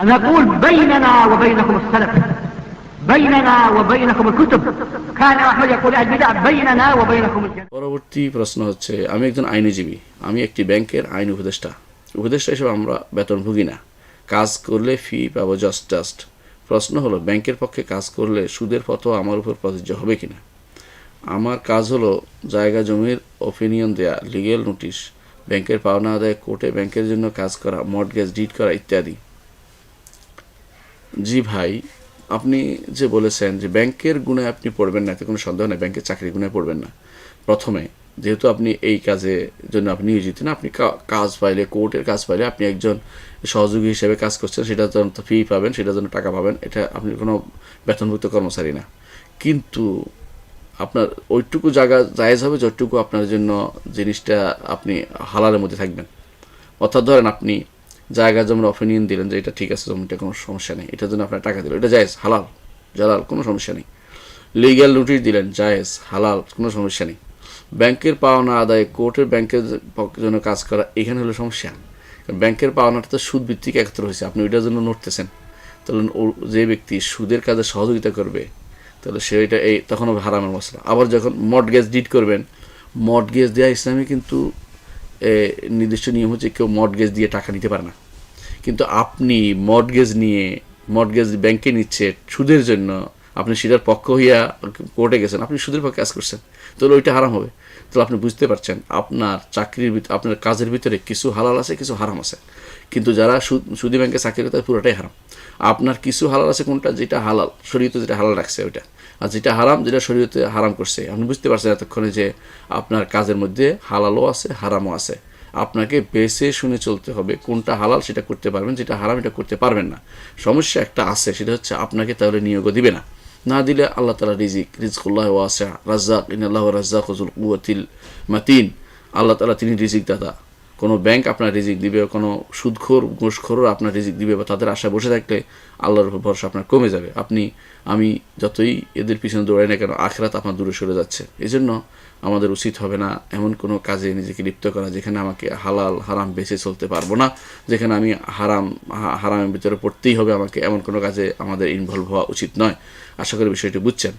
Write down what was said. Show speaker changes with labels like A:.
A: نقول بيننا وبينكم السلف بيننا وبينكم الكتب كان أحمد يقول البدع بيننا وبينكم الجنة
B: পরবর্তী প্রশ্ন হচ্ছে আমি একজন আইনজীবী আমি একটি ব্যাংকের আইন উপদেষ্টা উপদেষ্টা হিসেবে আমরা বেতন ভুগি না কাজ করলে ফি পাবো জাস্ট জাস্ট প্রশ্ন হলো ব্যাংকের পক্ষে কাজ করলে সুদের ফতোয়া আমার উপর প্রযোজ্য হবে কিনা আমার কাজ হলো জায়গা জমির ওপিনিয়ন দেয়া লিগেল নোটিশ ব্যাংকের পাওনা আদায় কোর্টে ব্যাংকের জন্য কাজ করা মর্টগেজ ডিড করা ইত্যাদি জি ভাই, আপনি যে বলেছেন যে ব্যাংকের গুণে আপনি পড়বেন না, এতে কোনো সন্দেহ নেই, ব্যাংকের চাকরির গুণে পড়বেন না। প্রথমে, যেহেতু আপনি এই কাজে জন্য আপনি নিয়োজিত না, আপনি কাজ পাইলে, কোর্টের কাজ পাইলে আপনি একজন সহযোগী হিসেবে কাজ করছেন, সেটার জন্য তো ফি পাবেন, সেটার জন্য টাকা পাবেন, এটা আপনি কোনো বেতনভুক্ত কর্মচারী না। কিন্তু আপনার ওইটুকু জায়গা জায়েজ হবে যতটুকু আপনার জন্য জিনিসটা আপনি হালালের মধ্যে থাকবেন। অর্থাৎ ধরেন আপনি জায়গা জমির অপিনিয়ন দিলেন যে এটা ঠিক আছে, জমিটা কোনো সমস্যা নেই। এটার জন্য আপনার টাকা দিলেন। এটা জায়েজ, হালাল, জালাল, কোনো সমস্যা নেই। লিগ্যাল নোটিশ দিলেন, জায়েজ, হালাল, কোনো সমস্যা নেই। ব্যাংকের পাওনা আদায় কোর্টের ব্যাংকের জন্য কাজ করা এখানে হলো সমস্যা। ব্যাংকের পাওনাটা তো সুদ ভিত্তিক একত্র হয়েছে। আপনি ওইটার জন্য নড়তেছেন। তাহলে ও- যে ব্যক্তি সুদের কাজে সহযোগিতা করবে, তাহলে সে এটা এই তখন হারামের মশলা। আবার যখন মর্টগেজ ডিড করবেন মর্টগেজ দেওয়া ইসলামে কিন্তু নির্দিষ্ট নিয়ম হচ্ছে কেউ মর্টগেজ দিয়ে টাকা নিতে পারে না। কিন্তু আপনি মর্টগেজ নিয়ে মর্টগেজ ব্যাংকে নিচ্ছে, সুদের জন্য আপনি সেটার পক্ষ হইয়া কোর্টে গেছেন, আপনি সুদের পক্ষে কাজ করছেন, তাহলে ওইটা হারাম হবে। তাহলে আপনি বুঝতে পারছেন, আপনার চাকরির ভিতরে আপনার কাজের ভিতরে কিছু হালাল আছে, কিছু হারাম আছে। কিন্তু যারা সুদ ব্যাংকে চাকরি করে, তাদের পুরোটাই হারাম। আপনার কিছু হালাল আছে, কোনটা? যেটা হালাল, শরীয়তে যেটা হালাল রাখছে ওইটা। আর যেটা হারাম, যেটা শরীয়তে হারাম করছে। আপনি বুঝতে পারছেন এতক্ষণে যে আপনার কাজের মধ্যে হালালও আছে, হারামও আছে। আপনাকে বেছে শুনে চলতে হবে কোনটা হালাল সেটা করতে পারবেন, যেটা হারাম এটা করতে পারবেন না। সমস্যা একটা আছে, সেটা হচ্ছে আপনাকে তাহলে নিয়োগও দিবে না। না দিলে আল্লাহ তালা রিজিক রিজকুল্লাহ ওয়াসা রাজ্জাক ইনাল্লাহ রাজ্জাক হজুল কুয়াতিল মাতিন আল্লাহ তালা তিনি রিজিক দাদা কোনো ব্যাংক আপনার রিজিক দিবে, কোনো সুদখোর, ঘুষখোরও আপনার রিজিক দিবে বা তাদের আশায় বসে থাকলে আল্লাহর উপর ভরসা আপনার কমে যাবে। আপনি, আমি যতই এদের পিছনে দৌড়াই না কেন, আখরাত আপনার দূরে সরে যাচ্ছে। এই জন্য আমাদের উচিত হবে না এমন কোনো কাজে নিজেকে লিপ্ত করা যেখানে আমাকে হালাল, হারাম বেছে চলতে পারব না, যেখানে আমি হারাম হারামের ভিতরে পড়তেই হবে। আমাকে এমন কোনো কাজে আমাদের ইনভলভ হওয়া উচিত নয়। আশা করি বিষয়টি বুঝছেন।